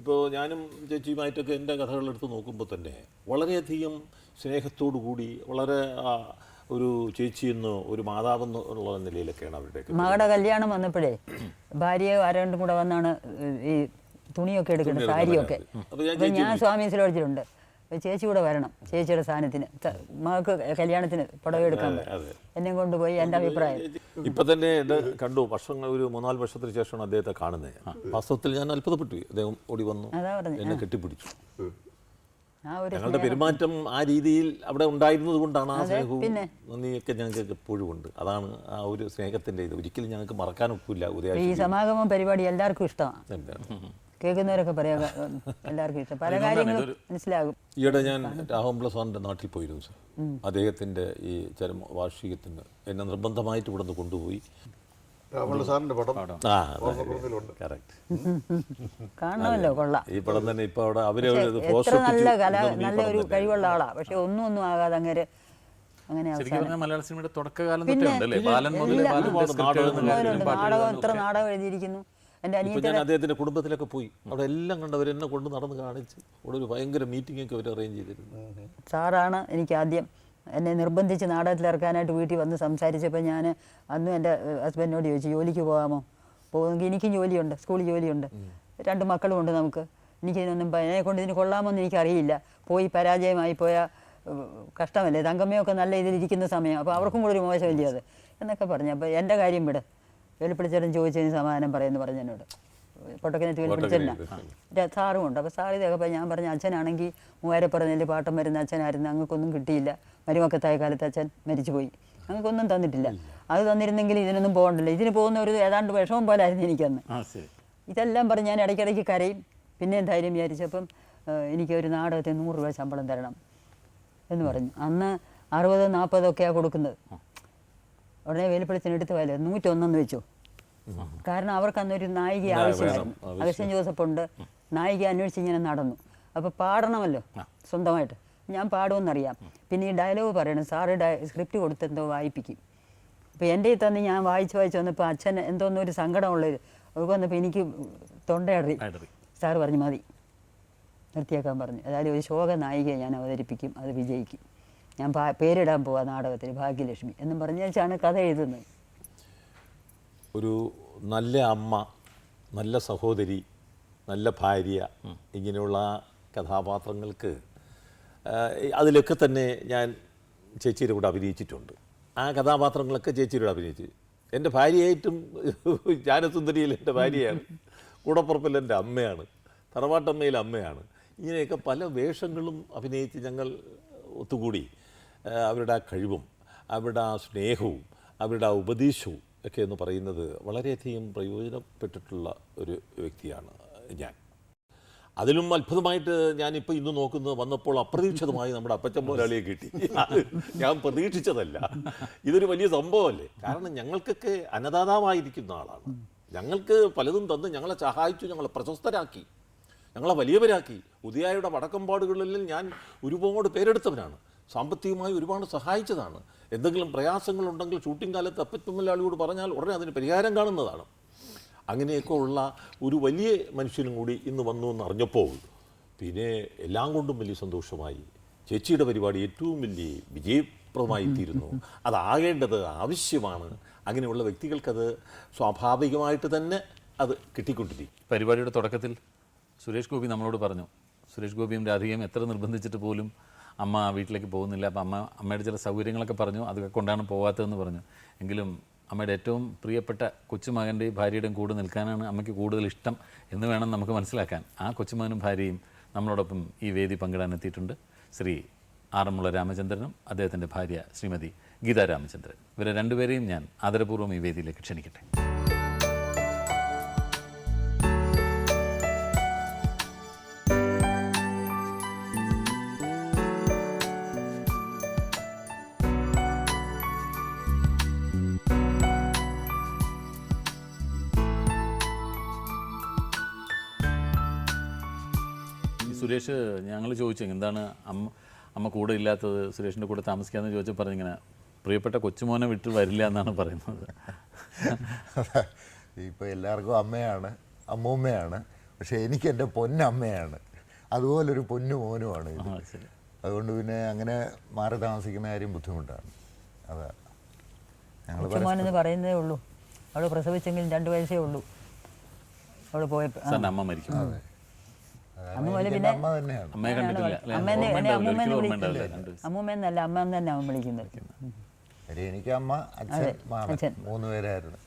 ഇപ്പോൾ ഞാനും ചേച്ചിയുമായിട്ടൊക്കെ എന്റെ കഥകളെടുത്ത് നോക്കുമ്പോൾ തന്നെ വളരെയധികം സ്നേഹത്തോടു കൂടി വളരെ ഒരു ചേച്ചി ചേച്ചിയെന്നോ ഒരു മാതാവെന്നോ ഉള്ള നിലയിലൊക്കെയാണ് അവരുടെ മകളുടെ കല്യാണം വന്നപ്പോഴേ ഭാര്യയെ ആരോണ്ടും കൂടെ വന്നാണ് ഈ തുണിയൊക്കെ എടുക്കുന്നത് സാരിയൊക്കെ. ഞാൻ അപ്പം ഞാൻ സ്വാമി വിളിച്ചിട്ടുണ്ട് അപ്പോൾ ചേച്ചി കൂടെ വരണം ചേച്ചിയുടെ സാധനത്തിന് മകൾക്ക് കല്യാണത്തിന് പുടവ എടുക്കാൻ അതെ എന്നെ കൊണ്ടുപോയി എന്റെ അഭിപ്രായം. ഇപ്പൊ തന്നെ ഇത് കണ്ടു വർഷങ്ങൾ ഒരു മൂന്നാൽ വർഷത്തിന് ശേഷമാണ് അദ്ദേഹത്തെ കാണുന്നത്. വാസ്തവത്തിൽ ഞാൻ അത്ഭുതപ്പെട്ടു. അദ്ദേഹം ഓടി വന്നു എന്നെ കെട്ടിപ്പിടിച്ചു. ഞങ്ങളുടെ പെരുമാറ്റം ആ രീതിയിൽ അവിടെ ഉണ്ടായിരുന്നത് കൊണ്ടാണ് ആ സ്നേഹവും നന്ദിയൊക്കെ ഞങ്ങൾക്ക് എപ്പോഴും ഉണ്ട് അതാണ് ആ ഒരു സ്നേഹത്തിന്റെ ഇത്. ഒരിക്കലും ഞങ്ങൾക്ക് മറക്കാനൊക്കില്ല ഈ ഉദയാശി സമാഗമം പരിപാടി എല്ലാവർക്കും ഇഷ്ടമാണ്. കേൾക്കുന്നവരൊക്കെ പറയാ എല്ലാവർക്കും ഇഷ്ടം. പല കാര്യങ്ങളും മനസ്സിലാകും. ഈയിടെ ഞാൻ രാഹുൽ സാറിന്റെ നാട്ടിൽ പോയിരുന്നു സാർ. അദ്ദേഹത്തിന്റെ ഈ ചരമ വാർഷികത്തിന് എന്നെ നിർബന്ധമായിട്ട് ഇവിടെ നിന്ന് കൊണ്ടുപോയി കാണണമല്ലോ കൊള്ളാം. ഈ പടം തന്നെ ഇപ്പൊ അവിടെ അവർ നല്ല കല നല്ല ഒരു കഴിവുള്ള ആളാ. പക്ഷെ ഒന്നും ഒന്നും ആകാതെ അങ്ങനെ അങ്ങനെ അവസാനം മലയാള സിനിമയുടെ തുടക്കകാലം നാടകം എത്ര നാടകം എഴുതിയിരിക്കുന്നു. എന്റെ ഇപ്പൊ അനിയത്തി ഞാൻ അദ്ദേഹത്തിന്റെ കുടുംബത്തിലൊക്കെ പോയി. അവിടെ എല്ലാം കണ്ട് അവർ എന്നെ കൊണ്ട് നടന്ന് കാണിച്ച് അവിടെ ഒരു ഭയങ്കര മീറ്റിംഗ് ഒക്കെ അവർ അറേഞ്ച് ചെയ്തിരുന്നു. സാറാണ് എനിക്ക് ആദ്യം എന്നെ നിർബന്ധിച്ച് നാടകത്തിൽ ഇറക്കാനായിട്ട് വീട്ടിൽ വന്ന് സംസാരിച്ചപ്പോൾ ഞാൻ അന്നും എന്റെ ഹസ്ബൻഡിനോട് ചോദിച്ചു ജോലിക്ക് പോകാമോ? പോകുമെങ്കിൽ എനിക്കും ജോലിയുണ്ട് സ്കൂളിൽ ജോലിയുണ്ട്. രണ്ട് മക്കളും ഉണ്ട് നമുക്ക്. എനിക്കിതിനൊന്നും പ- എന്നെ കൊണ്ട് ഇതിന് കൊള്ളാമോന്ന് എനിക്കറിയില്ല. പോയി പരാജയമായി പോയ കഷ്ടമല്ലേ? തങ്കമ്മയൊക്കെ നല്ല ഇതിലിരിക്കുന്ന സമയം. അപ്പോൾ അവർക്കും കൂടെ ഒരു മോശമല്ലേ അത്? എന്നൊക്കെ പറഞ്ഞു. അപ്പോൾ എന്റെ കാര്യം വിട്. വെളിപ്പിടിച്ചേട്ടൻ ചോദിച്ചതിന് സമാധാനം പറയുമെന്ന് പറഞ്ഞു എന്നോട്. പൊട്ടക്കിനത്ത് വെളിപ്പിടിച്ചേട്ടനാ ര- സാറും ഉണ്ട്. അപ്പോൾ സാർ ഇതൊക്കെ ഞാൻ പറഞ്ഞ അച്ഛനാണെങ്കിൽ മൂവായിരപ്പുറന്നിൽ പാട്ടം വരുന്ന അച്ഛനായിരുന്നു. ഞങ്ങൾക്കൊന്നും കിട്ടിയില്ല. മരുമക്കത്തായ കാലത്ത് അച്ഛൻ മരിച്ചുപോയി. ഞങ്ങൾക്കൊന്നും തന്നിട്ടില്ല. അത് തന്നിരുന്നെങ്കിൽ ഇതിനൊന്നും പോകണ്ടല്ലോ. ഇതിന് പോകുന്ന ഒരു ഏതാണ്ട് വിഷമം പോലെ ആയിരുന്നു എനിക്കന്ന്. ഇതെല്ലാം പറഞ്ഞ് ഞാൻ ഇടയ്ക്കിടയ്ക്ക് കരയും. പിന്നെയും ധൈര്യം വിചാരിച്ചപ്പം എനിക്ക് ഒരു നാടകത്തിന് നൂറ് രൂപ ശമ്പളം തരണം എന്ന് പറഞ്ഞു. അന്ന് അറുപത് നാൽപ്പതൊക്കെയാണ് കൊടുക്കുന്നത്. ഉടനെ വേലപ്പെടുത്തിന് എടുത്ത് പോയാലോ? നൂറ്റൊന്നെന്ന് വെച്ചു. കാരണം അവർക്ക് അന്നൊരു നായിക ആവശ്യമായിരുന്നു. അഗസ്റ്റ്യൻ ജോസഫ് ഉണ്ട് നായിക അന്വേഷിച്ച് ഇങ്ങനെ നടന്നു. അപ്പോൾ പാടണമല്ലോ? സ്വന്തമായിട്ട്. ഞാൻ പാടുമെന്നറിയാം പിന്നെ ഈ ഡയലോഗ് പറയണം. സാറ് ഡയ സ്ക്രിപ്റ്റ് കൊടുത്ത് എന്തോ വായിപ്പിക്കും. അപ്പോൾ എന്റെ ഈ തന്ന് ഞാൻ വായിച്ച് വായിച്ച് വന്നപ്പോൾ അച്ഛൻ എന്തോന്നൊരു ഒരു സങ്കടമുള്ളൊരു അത് വന്നപ്പോൾ എനിക്ക് തൊണ്ടയറി സാറ് പറഞ്ഞു മതി. നിർത്തിയാക്കാൻ പറഞ്ഞു. അതായത് ഒരു ശോക നായികയെ ഞാൻ അവതരിപ്പിക്കും. അത് വിജയിക്കും. ഞാൻ പേരിടാൻ പോവാ നാടകത്തിൽ ഭാഗ്യലക്ഷ്മി എന്നും പറഞ്ഞാണ് വെച്ചാണ് കഥ എഴുതുന്നത്. ഒരു നല്ല അമ്മ നല്ല സഹോദരി നല്ല ഭാര്യ ഇങ്ങനെയുള്ള കഥാപാത്രങ്ങൾക്ക് അതിലൊക്കെ തന്നെ ഞാൻ ചേച്ചിയുടെ കൂടെ അഭിനയിച്ചിട്ടുണ്ട്. ആ കഥാപാത്രങ്ങളൊക്കെ ചേച്ചിയുടെ അഭിനയിച്ചു. എന്റെ ഭാര്യയായിട്ടും ജാനസുന്ദരിയിൽ എന്റെ ഭാര്യയാണ്. കൂടപ്പുറപ്പിൽ എന്റെ അമ്മയാണ്. തറവാട്ടമ്മയിൽ അമ്മയാണ്. ഇങ്ങനെയൊക്കെ പല വേഷങ്ങളും അഭിനയിച്ച് ഞങ്ങൾ ഒത്തുകൂടി. അവരുടെ ആ കഴിവും അവരുടെ ആ സ്നേഹവും അവരുടെ ആ ഉപദേശവും ഒക്കെ എന്ന് പറയുന്നത് വളരെയധികം പ്രയോജനപ്പെട്ടിട്ടുള്ള ഒരു വ്യക്തിയാണ് ഞാൻ. അതിലും അത്ഭുതമായിട്ട് ഞാനിപ്പോൾ ഇന്ന് നോക്കുന്നത് വന്നപ്പോൾ അപ്രതീക്ഷിതമായി നമ്മുടെ അപ്പച്ചൻ മുതലാളിയെ കിട്ടി. ഞാൻ പ്രതീക്ഷിച്ചതല്ല. ഇതൊരു വലിയ സംഭവമല്ലേ? കാരണം ഞങ്ങൾക്കൊക്കെ അന്നദാതാവായിരിക്കുന്ന ആളാണ്. ഞങ്ങൾക്ക് പലതും തന്ന് ഞങ്ങളെ സഹായിച്ചു ഞങ്ങളെ പ്രശസ്തരാക്കി ഞങ്ങളെ വലിയവരാക്കി. ഉദയായുടെ വടക്കമ്പാടുകളിൽ ഞാൻ ഒരുപാട് പേരെടുത്തവനാണ് സാമ്പത്തികമായി ഒരുപാട് സഹായിച്ചതാണ്. എന്തെങ്കിലും പ്രയാസങ്ങളുണ്ടെങ്കിൽ ഷൂട്ടിംഗ് കാലത്ത് അപ്പച്ചമ്മലാളിയോട് പറഞ്ഞാൽ ഉടനെ അതിന് പരിഹാരം കാണുന്നതാണ്. അങ്ങനെയൊക്കെ ഉള്ള ഒരു വലിയ മനുഷ്യനും കൂടി ഇന്ന് വന്നു എന്ന് അറിഞ്ഞപ്പോൾ പിന്നെ എല്ലാം കൊണ്ടും വലിയ സന്തോഷമായി. ചേച്ചിയുടെ പരിപാടി ഏറ്റവും വലിയ വിജയപ്രദമായി തീരുന്നു. അതാകേണ്ടത് ആവശ്യമാണ്. അങ്ങനെയുള്ള വ്യക്തികൾക്കത് സ്വാഭാവികമായിട്ട് തന്നെ അത് കിട്ടിക്കൊണ്ടിരിക്കും പരിപാടിയുടെ തുടക്കത്തിൽ സുരേഷ് ഗോപി നമ്മളോട് പറഞ്ഞു. സുരേഷ് ഗോപിയും രാധികയും എത്ര നിർബന്ധിച്ചിട്ട് പോലും അമ്മ വീട്ടിലേക്ക് പോകുന്നില്ല. അപ്പം അമ്മ അമ്മയുടെ ചില സൗകര്യങ്ങളൊക്കെ പറഞ്ഞു. അതൊക്കെ കൊണ്ടാണ് പോകാത്തതെന്ന് പറഞ്ഞു. എങ്കിലും അമ്മയുടെ ഏറ്റവും പ്രിയപ്പെട്ട കൊച്ചുമകന്റെയും ഭാര്യയുടെയും കൂടെ നിൽക്കാനാണ് അമ്മയ്ക്ക് കൂടുതൽ ഇഷ്ടം എന്ന് വേണം നമുക്ക് മനസ്സിലാക്കാൻ. ആ കൊച്ചുമകനും ഭാര്യയും നമ്മളോടൊപ്പം ഈ വേദി പങ്കിടാൻ എത്തിയിട്ടുണ്ട് ശ്രീ ആറന്മുള രാമചന്ദ്രനും അദ്ദേഹത്തിന്റെ ഭാര്യ ശ്രീമതി ഗീതാ രാമചന്ദ്രൻ. ഇവരെ രണ്ടുപേരെയും ഞാൻ ആദരപൂർവം ഈ വേദിയിലേക്ക് ക്ഷണിക്കട്ടെ. സുരേഷ് ഞങ്ങൾ ചോദിച്ചു എന്താണ് അമ്മ അമ്മ കൂടെ ഇല്ലാത്തത്? സുരേഷിന്റെ കൂടെ താമസിക്കാമെന്ന് ചോദിച്ചാൽ പറഞ്ഞിങ്ങനെ പ്രിയപ്പെട്ട കൊച്ചുമോനെ വിട്ട് വരില്ല എന്നാണ് പറയുന്നത്. ഇപ്പോൾ എല്ലാവർക്കും അമ്മയാണ് അമ്മൂമ്മയാണ് പക്ഷേ എനിക്ക് എന്റെ പൊന്നമ്മയാണ്. അതുപോലൊരു പൊന്നു മോനുമാണ് അതുകൊണ്ട് പിന്നെ അങ്ങനെ മാറി താമസിക്കുന്ന കാര്യം ബുദ്ധിമുട്ടാണ്. അതാ. ഞങ്ങൾ പറയുന്നതേ ഉള്ളൂ. അവൾ പ്രസവിച്ചെങ്കിലും രണ്ട് വയസ്സേ ഉള്ളൂ. അവൾ പോയപ്പോൾ അമ്മ മരിക്കും. അന്ന് മുതൽ പിന്നെ അമ്മ തന്നെയാണ്. അമ്മയെ കണ്ടിട്ടില്ല? അമ്മേനെ എന്നെ ഉണ്ടാവില്ല. വിളിക്കുന്നത്. അമ്മൂമ്മേന്നല്ല അമ്മ എന്ന് തന്നെ അവൻ വിളിക്കുന്നത്. എനിക്ക് അമ്മ അച്ഛൻ മാമൻ മൂന്ന് പേരായിരുന്നു.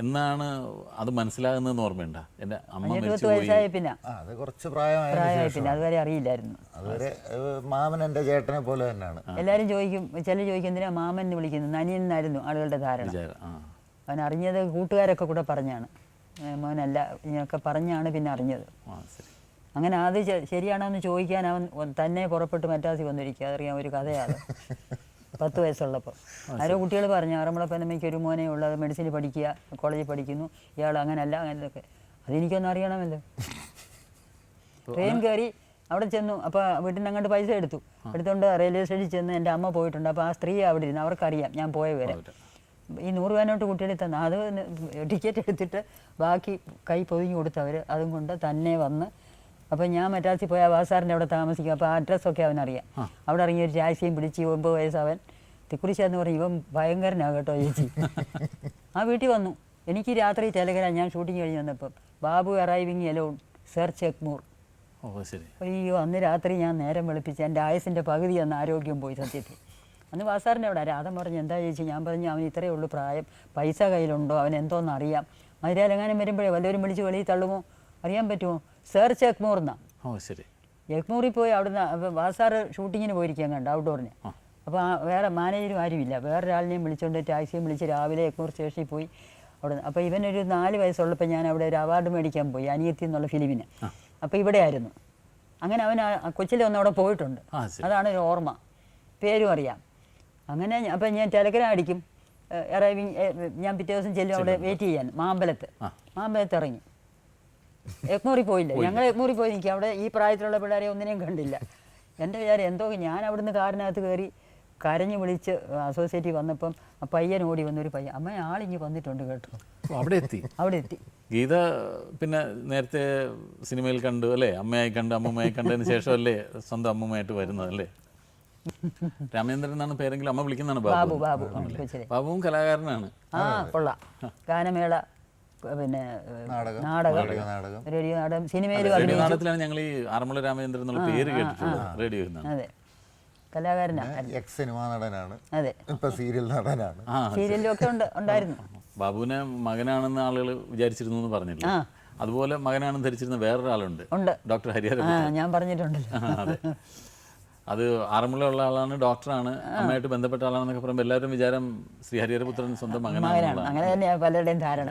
എന്നാണ് അത് മനസ്സിലാകുന്നതെന്ന് ഓർമ്മയുണ്ടോ? എന്റെ അമ്മ പോയി വയസ്സായ പിന്നെ. ആ അത് കുറച്ച് പ്രായമായ പിന്നെ. അതുവരെ അറിയില്ലായിരുന്നു. അതുവരെ മാമൻ എന്റെ ചേട്ടനെ പോലെ തന്നെയാണ്. എല്ലാവരും ചോദിക്കും ചില ചോദിക്കും എന്തിനാ മാമൻ എന്ന് വിളിക്കുന്നത് നനിയൻ എന്നായിരുന്നു ആളുകളുടെ ധാരണ. അവൻ അറിഞ്ഞത് കൂട്ടുകാരൊക്കെ കൂടെ പറഞ്ഞാണ്. മോനല്ല ഇങ്ങനെയൊക്കെ പറഞ്ഞാണ് പിന്നെ അറിഞ്ഞത്. ആ ശരി. അങ്ങനെ അത് ശരിയാണോ എന്ന് ചോദിക്കാൻ അവൻ തന്നെ പുറപ്പെട്ട് മറ്റാസി വന്നിരിക്കുക അതറിയാം ഒരു കഥയാണ്. പത്ത് വയസ്സുള്ളപ്പോൾ ആരോ കുട്ടികൾ പറഞ്ഞു ആറന്മുള പനമ്മയ്ക്ക് ഒരു മോനെ ഉള്ളത് മെഡിസിൻ പഠിക്കുക കോളേജിൽ പഠിക്കുന്നു ഇയാൾ അങ്ങനല്ല അങ്ങനെയൊക്കെ. അതെനിക്കൊന്നും അറിയണമല്ലോ. ട്രെയിൻ കയറി അവിടെ ചെന്നു. അപ്പോൾ വീട്ടിൽ നിന്ന് അങ്ങോട്ട് പൈസ എടുത്തു. എടുത്തുകൊണ്ട് റെയിൽവേ സ്റ്റേഷനിൽ ചെന്ന് എന്റെ അമ്മ പോയിട്ടുണ്ട്. അപ്പോൾ ആ സ്ത്രീ അവിടെ ഇരുന്നു. അവർക്കറിയാം ഞാൻ പോയ വരെ ഈ നൂറ് രൂപ കുട്ടികളെ തന്നു. അത് ടിക്കറ്റ് എടുത്തിട്ട് ബാക്കി കൈ പൊതിഞ്ഞു കൊടുത്തവർ അതും കൊണ്ട് തന്നെ വന്ന് അപ്പോൾ ഞാൻ മറ്റാസി പോയ വാസാറിന്റെ അവിടെ താമസിക്കും. അപ്പോൾ ആ അഡ്രസ്സൊക്കെ അവനറിയാം. അവിടെ ഇറങ്ങി ഒരു ചാഴ്ചയും പിടിച്ച് ഒമ്പത് വയസ്സവൻ അവൻ തിക്കുറിശാന്ന് പറയും ഇവൻ ഭയങ്കരനാണ് കേട്ടോ ചേച്ചി. ആ വീട്ടിൽ വന്നു. എനിക്ക് രാത്രി ടെലഗ്രാം ഞാൻ ഷൂട്ടിങ് കഴിഞ്ഞ് വന്നപ്പം. ബാബു അറൈവിങ് എലോൺ സർ ചെക്മൂർ അയ്യോ അന്ന് രാത്രി ഞാൻ നേരം വെളുപ്പിച്ച് എന്റെ ആയുസിന്റെ പകുതി അന്ന് ആരോഗ്യം പോയി സത്യത്തിൽ. അന്ന് വാസാറിന്റെ അവിടെ രാധൻ പറഞ്ഞു എന്താ ചേച്ചി? ഞാൻ പറഞ്ഞു അവൻ ഇത്രയേ ഉള്ളൂ പ്രായം. പൈസ കയ്യിലുണ്ടോ? അവൻ എന്തോന്നറിയാം മതിരാലെങ്ങാനും വരുമ്പോഴേ വല്ലവരും വിളിച്ച് വെളിയിൽ തള്ളുമോ? അറിയാൻ പറ്റുമോ? സാർ എന്നാ ഓ ശരി. എക്മൂറിൽ പോയി അവിടുന്ന് അപ്പോൾ വാസാറ് ഷൂട്ടിങ്ങിന് പോയിരിക്കാൻ കണ്ട ഔട്ട്ഡോറിന് അപ്പോൾ ആ വേറെ മാനേജരും ആരുമില്ല. വേറൊരാളിനെയും വിളിച്ചുകൊണ്ട് ടാക്സിയും വിളിച്ച് രാവിലെ എക്മൂർ സ്റ്റേഷനിൽ പോയി അവിടെ അപ്പോൾ ഇവനൊരു നാല് വയസ്സുള്ളപ്പോൾ ഞാൻ അവിടെ ഒരു അവാർഡ് മേടിക്കാൻ പോയി അനിയത്തി എന്നുള്ള ഫിലിമിന്. അപ്പോൾ ഇവിടെ ആയിരുന്നു അങ്ങനെ അവൻ കൊച്ചിലെ ഒന്ന് അവിടെ പോയിട്ടുണ്ട്. അതാണ് ഒരു ഓർമ്മ. പേരും അറിയാം. അങ്ങനെ അപ്പം ഞാൻ ടെലഗ്രാം അടിക്കും. അറൈവിങ് ഞാൻ പിറ്റേ ദിവസം ചെല്ലും അവിടെ വെയിറ്റ് ചെയ്യാൻ. മാമ്പലത്ത്. മാമ്പലത്ത് ഇറങ്ങി എക്മൂറി പോയില്ല? ഞങ്ങൾ എഗ്മൂറി പോയി നിൽക്കുക അവിടെ ഈ പ്രായത്തിലുള്ള പിള്ളേരെ ഒന്നിനെയും കണ്ടില്ല. എന്റെ വിചാരം എന്തോ ഞാൻ അവിടുന്ന് കാറിനകത്ത് കയറി കരഞ്ഞു വിളിച്ച് അസോസിയേറ്റ് വന്നപ്പം പയ്യൻ ഓടി വന്നൊരു പയ്യൻ അമ്മ ആളിങ്ങി വന്നിട്ടുണ്ട് കേട്ടോ. അവിടെ എത്തി? അവിടെ എത്തി. ഗീത പിന്നെ നേരത്തെ സിനിമയിൽ കണ്ടു അല്ലേ? അമ്മയായി കണ്ട് അമ്മമ്മയായി കണ്ടതിന് ശേഷം അല്ലേ സ്വന്തം അമ്മമ്മയായിട്ട് വരുന്നത് അല്ലേ? രാമേന്ദ്രൻ എന്നാണ് പേരെങ്കിലും അമ്മ വിളിക്കുന്നതാണ് ബാബു ബാബു. ബാബു. ബാബുവും കലാകാരനാണ്. ആ കൊള്ളാം. ഗാനമേള പിന്നെ നാടകം, നാടകം. റേഡിയോ നാടകം. അഭിനയിച്ചു. നാടകത്തിലാണ് ഞങ്ങൾ ഈ ആറന്മുള രാമചന്ദ്രൻ എന്നുള്ള പേര് കേട്ടിട്ടുള്ളത്. റേഡിയോ അതെ. കലാകാരനാണ് എക്സ് സിനിമാ നടനാണ്. അതെ. ഇപ്പൊ സീരിയൽ നടനാണ്. ഉണ്ടായിരുന്നു. ബാബുവിനെ മകനാണെന്ന് ആളുകൾ വിചാരിച്ചിരുന്നു എന്ന് പറഞ്ഞില്ല. അതുപോലെ മകനാണെന്ന് ധരിച്ചിരുന്ന വേറൊരാളുണ്ട്. ഉണ്ട്. ഡോക്ടർ ഹരിഹരൻ. ഞാൻ പറഞ്ഞിട്ടുണ്ടല്ലോ അതെ ആറന്മുളയുള്ള ആളാണ് ഡോക്ടറാണ് അമ്മയായിട്ട് ബന്ധപ്പെട്ട ആളാണെന്നൊക്കെ പറയുമ്പോൾ എല്ലാവരും വിചാരം ശ്രീ ഹരിഹരപുത്രൻ സ്വന്തം മകനാണ്. അങ്ങനെ തന്നെയാണ് പലരുടെയും ധാരണ.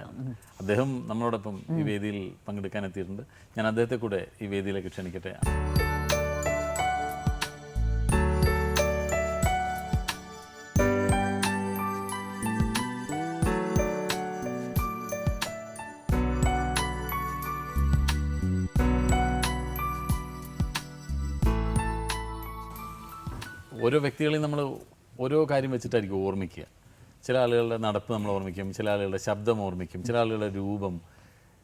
അദ്ദേഹം നമ്മളോടൊപ്പം ഈ വേദിയിൽ പങ്കെടുക്കാൻ എത്തിയിട്ടുണ്ട്. ഞാൻ അദ്ദേഹത്തെ കൂടെ ഈ വേദിയിലേക്ക് ക്ഷണിക്കട്ടെ. ഓരോ വ്യക്തികളെയും നമ്മൾ ഓരോ കാര്യം വെച്ചിട്ടായിരിക്കും ഓർമ്മിക്കുക. ചില ആളുകളുടെ നടപ്പ് നമ്മൾ ഓർമ്മിക്കും ചില ആളുകളുടെ ശബ്ദം ഓർമ്മിക്കും ചില ആളുകളുടെ രൂപം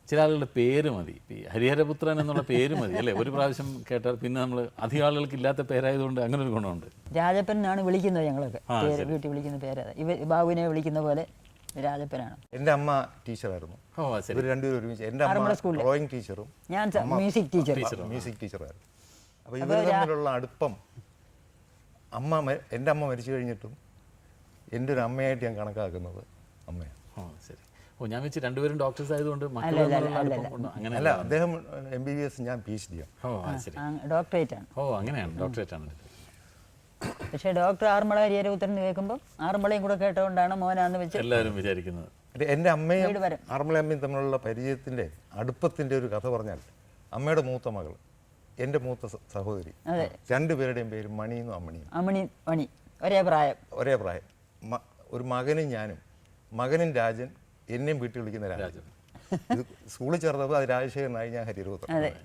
ചില ആളുകളുടെ പേര് മതി. ഈ ഹരിഹരപുത്രൻ എന്നുള്ള പേര് മതി അല്ലേ? ഒരു പ്രാവശ്യം കേട്ടാൽ പിന്നെ നമ്മൾ അധികം ആളുകൾക്ക് ഇല്ലാത്ത പേരായതുകൊണ്ട് അങ്ങനെ ഒരു ഗുണമുണ്ട്. രാജപ്പനാണ് വിളിക്കുന്നത് ഞങ്ങളൊക്കെ. പേര് വീട്ടിൽ വിളിക്കുന്ന പേര്. ഇവ ബാബുവിനെ വിളിക്കുന്ന പോലെ രാജപ്പനാണ്. എന്റെ അമ്മ ടീച്ചറായിരുന്നു. ഓ ശരി. ഇവർ രണ്ടുപേരും ഒരുമിച്ച് എന്റെ അമ്മ സ്കൂളിൽ. ഡ്രോയിങ് ടീച്ചറും ഞാൻ മ്യൂസിക് ടീച്ചർ മ്യൂസിക് ടീച്ചറായിരുന്നു അപ്പോൾ ഇവർ തമ്മിലുള്ള അടുപ്പം അമ്മ എന്റെ അമ്മ മരിച്ചു കഴിഞ്ഞിട്ടും എന്റെ ഒരു അമ്മയായിട്ട് ഞാൻ കണക്കാക്കുന്നത് അമ്മയാണ്. ഓ ശരി. ഓ ഞാൻ വെച്ച് രണ്ടുപേരും ഡോക്ടേഴ്സ് ആയതുകൊണ്ട് അല്ല, അങ്ങനെ അദ്ദേഹം എം ബി ബി എസ് ഞാൻ പി എച്ച് ഡി ആണ്. ഓ ശരി. ഡോക്ടറേറ്റ് ആണ്. ഓ അങ്ങനെയാണ്. ഡോക്ടറേറ്റ് ആണ് പക്ഷേ ഡോക്ടർ ആറന്മുള ഹരിഹര ഉത്തരം കേൾക്കുമ്പോൾ ആറന്മുളയും കൂടെ കേട്ടുകൊണ്ടാണ് മോനാന്ന് വെച്ച് എല്ലാവരും വിചാരിക്കുന്നത്. എന്റെ- അമ്മയും. ആറന്മുള അമ്മയും തമ്മിലുള്ള പരിചയത്തിന്റെ അടുപ്പത്തിന്റെ ഒരു കഥ പറഞ്ഞാൽ അമ്മയുടെ മൂത്ത മകൾ എന്റെ മൂത്ത സ- സഹോദരി. രണ്ടുപേരുടെയും പേര് മണിയെന്നും അമ്മണിയും അമണി മണി. ഒരേ പ്രായം. ഒരേ പ്രായം. മ- ഒരു മകനും ഞാനും. മകനും രാജൻ എന്നെയും വീട്ടിൽ വിളിക്കുന്ന രാജൻ. ഇത് സ്കൂളിൽ ചേർന്നപ്പോൾ അത് രാജശേഖരനായി ഞാൻ ഹരിരൂപം അതെ.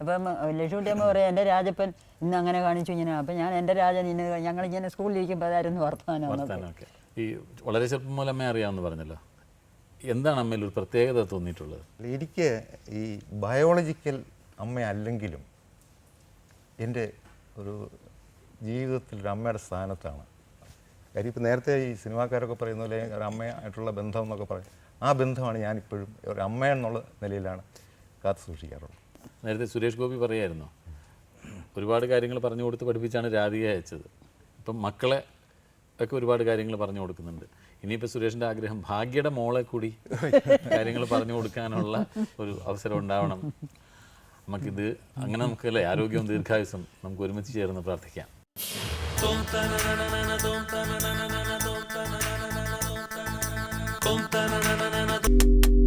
അപ്പം ലക്ഷ്മിക്കുട്ടി അമ്മ പറയാം എന്റെ രാജപ്പൻ ഇന്ന് അങ്ങനെ കാണിച്ചു ഇങ്ങനെ. അപ്പം ഞാൻ എന്റെ രാജൻ ഇന്ന് ഞങ്ങൾ ഇങ്ങനെ സ്കൂളിലിരിക്കുമ്പോൾ അതായിരുന്നു വർത്തമാനം വർത്താനമൊക്കെ ഈ വളരെ ചെറുപ്പം മൂലമേ അറിയാമെന്ന് പറഞ്ഞല്ലോ. എന്താണ് അമ്മയിൽ ഒരു പ്രത്യേകത തോന്നിയിട്ടുള്ളത്? എനിക്ക് ഈ ബയോളജിക്കൽ അമ്മയല്ലെങ്കിലും എന്റെ ഒരു ജീവിതത്തിൽ ഒരു അമ്മയുടെ സ്ഥാനത്താണ്. കാര്യം ഇപ്പോൾ നേരത്തെ ഈ സിനിമാക്കാരൊക്കെ പറയുന്ന പോലെ ഒരു അമ്മയായിട്ടുള്ള ബന്ധം എന്നൊക്കെ പറയും ആ ബന്ധമാണ് ഞാനിപ്പോഴും ഒരു അമ്മ എന്നുള്ള നിലയിലാണ് കാത്തു സൂക്ഷിക്കാറുള്ളത്. നേരത്തെ സുരേഷ് ഗോപി പറയായിരുന്നു ഒരുപാട് കാര്യങ്ങൾ പറഞ്ഞു കൊടുത്ത് പഠിപ്പിച്ചാണ് രാധിക അയച്ചത്. ഇപ്പം മക്കളെ ഒക്കെ ഒരുപാട് കാര്യങ്ങൾ പറഞ്ഞു കൊടുക്കുന്നുണ്ട്. ഇനിയിപ്പോൾ സുരേഷിന്റെ ആഗ്രഹം ഭാഗ്യയുടെ മോളെ കൂടി കാര്യങ്ങൾ പറഞ്ഞു കൊടുക്കാനുള്ള ഒരു അവസരം ഉണ്ടാവണം. നമുക്കിത് അങ്ങനെ നമുക്ക് അല്ലേ ആരോഗ്യവും ദീർഘായുസം നമുക്ക് ഒരുമിച്ച് ചേർന്ന് പ്രാർത്ഥിക്കാം. Thank na